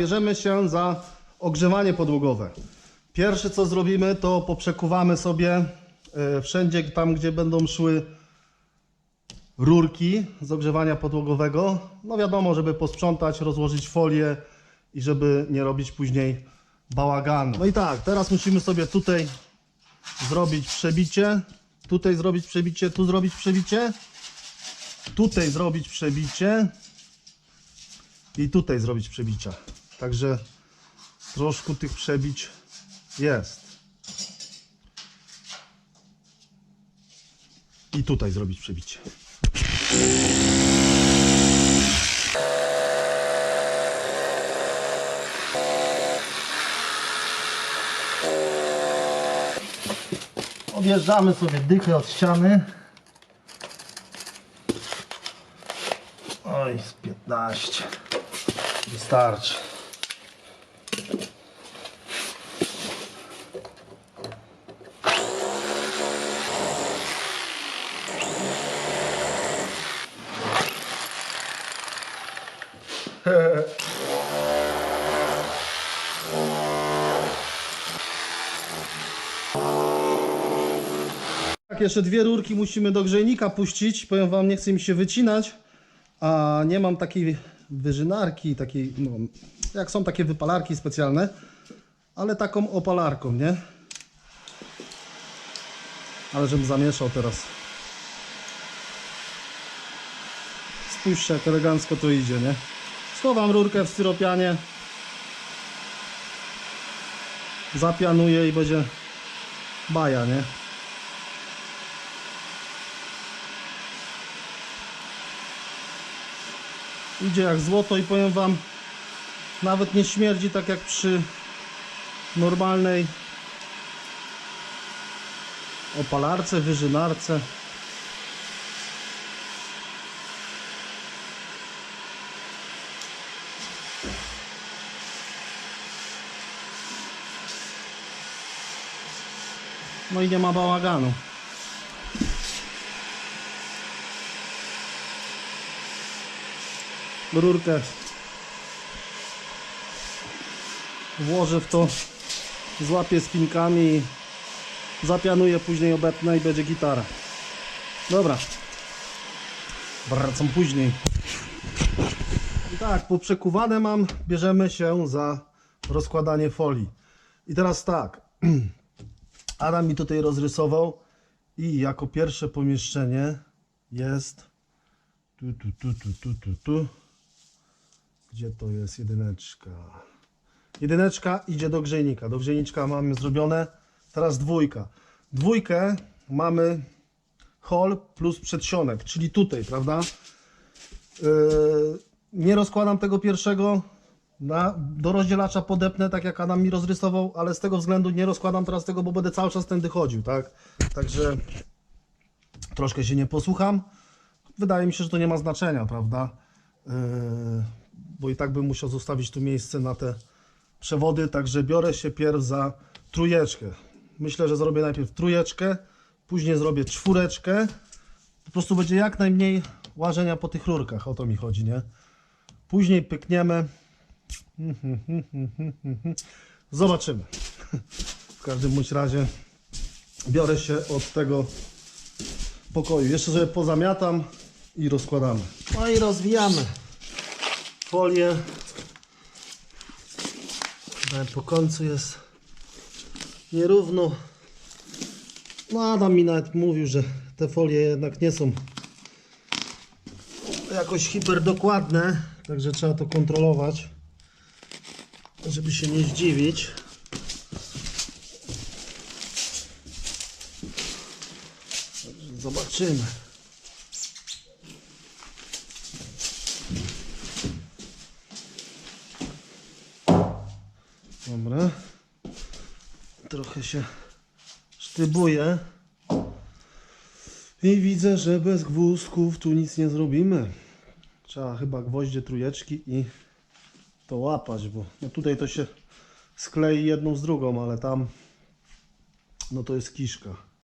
Bierzemy się za ogrzewanie podłogowe. Pierwsze co zrobimy, to poprzekuwamy sobie e, wszędzie tam, gdzie będą szły rurki z ogrzewania podłogowego. No wiadomo, żeby posprzątać, rozłożyć folię i żeby nie robić później bałaganu. No i tak, teraz musimy sobie tutaj zrobić przebicie, tutaj zrobić przebicie, tu zrobić przebicie, tutaj zrobić przebicie i tutaj zrobić przebicia. Także troszkę tych przebić jest. I tutaj zrobić przebicie. Odjeżdżamy sobie dychę od ściany. Oj, z 15. Wystarczy. Tak, jeszcze dwie rurki musimy do grzejnika puścić. Powiem wam, nie chce mi się wycinać, a nie mam takiej wyżynarki, takiej, no, jak są takie wypalarki specjalne, ale taką opalarką, nie? Ale żebym zamieszał teraz. Spójrzcie, jak elegancko to idzie, nie? Schowam rurkę w styropianie. Zapianuję i będzie baja, nie? Idzie jak złoto i powiem wam, nawet nie śmierdzi tak jak przy normalnej opalarce, wyżynarce. No i nie ma bałaganu. rurkę włożę w to złapię spinkami zapianuję później obetnę i będzie gitara. Dobra. Wracam później. I tak poprzekuwane mam bierzemy się za rozkładanie folii. I teraz tak Adam mi tutaj rozrysował i jako pierwsze pomieszczenie jest tu, tu, tu, tu, tu, tu, tu. Gdzie to jest jedyneczka? Jedyneczka idzie do grzejnika. Do grzejniczka mamy zrobione. Teraz dwójka. Dwójkę mamy hol plus przedsionek, czyli tutaj, prawda? Yy, nie rozkładam tego pierwszego. Na, do rozdzielacza podepnę, tak jak Adam mi rozrysował, ale z tego względu nie rozkładam teraz tego, bo będę cały czas tędy chodził, tak? Także troszkę się nie posłucham. Wydaje mi się, że to nie ma znaczenia, prawda? Yy, bo i tak bym musiał zostawić tu miejsce na te przewody, także biorę się pierw za trójeczkę. Myślę, że zrobię najpierw trójeczkę, później zrobię czwóreczkę. Po prostu będzie jak najmniej łażenia po tych rurkach, o to mi chodzi, nie? Później pykniemy. Zobaczymy. W każdym bądź razie biorę się od tego pokoju. Jeszcze sobie pozamiatam i rozkładamy. No i rozwijamy folię. Po końcu jest nierówno. No Adam mi nawet mówił, że te folie jednak nie są jakoś hiperdokładne, także trzeba to kontrolować, żeby się nie zdziwić. Zobaczymy. Dobra. Trochę się sztybuje. I widzę, że bez gwózdków tu nic nie zrobimy. Trzeba chyba gwoździe trójeczki i to łapać, bo no tutaj to się sklei jedną z drugą, ale tam no to jest kiszka.